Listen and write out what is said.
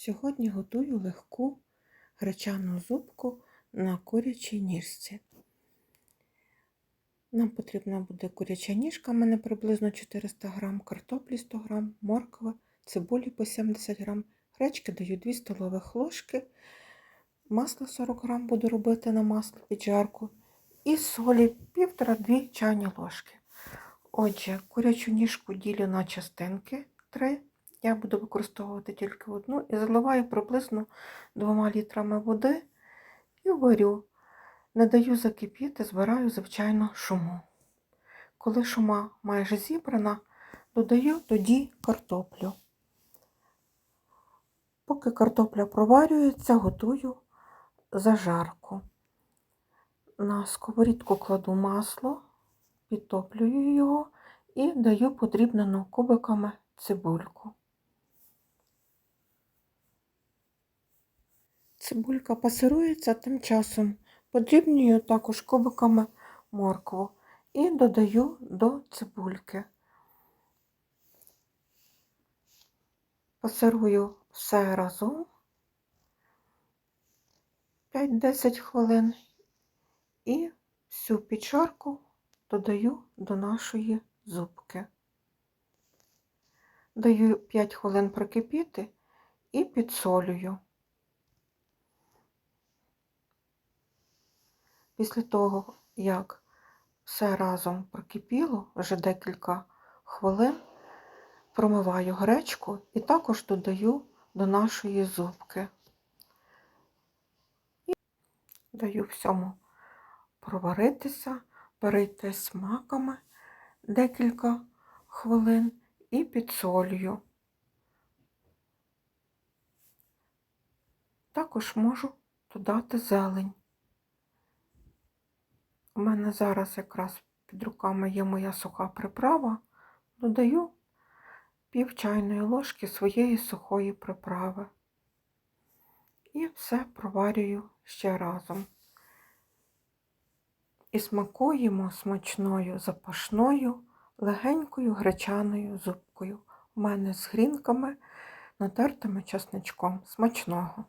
Сьогодні готую легку гречану зубку на курячій ніжці. Нам потрібна буде куряча ніжка, в мене приблизно 400 г, картоплі 100 г, морква, цибулі по 70 г, гречки даю 2 столових ложки, масло 40 г буду робити на масло під жарку, і солі 1,5-2 чайні ложки. Отже, курячу ніжку ділю на частинки 3. Я буду використовувати тільки одну і заливаю приблизно 2 літрами води і варю. Не даю закипіти, збираю, звичайно, шуму. Коли шума майже зібрана, додаю тоді картоплю. Поки картопля проварюється, готую зажарку. На сковорідку кладу масло, підтоплюю його і даю подрібнену кубиками цибульку. Цибулька пасирується тим часом. Подрібнюю також кубиками моркву і додаю до цибульки. Пасирую все разом 5-10 хвилин і всю підшарку додаю до нашої зубки. Даю 5 хвилин прокипіти і підсолюю. Після того, як все разом прокипіло, вже декілька хвилин, промиваю гречку і також додаю до нашої зубки. І даю всьому проваритися, перейти смаками декілька хвилин і підсолюю. Також можу додати зелень. У мене зараз якраз під руками є моя суха приправа, додаю пів чайної ложки своєї сухої приправи. І все проварюю ще разом. І смакуємо смачною запашною, легенькою гречаною зубкою. У мене з грінками, натертими часничком. Смачного.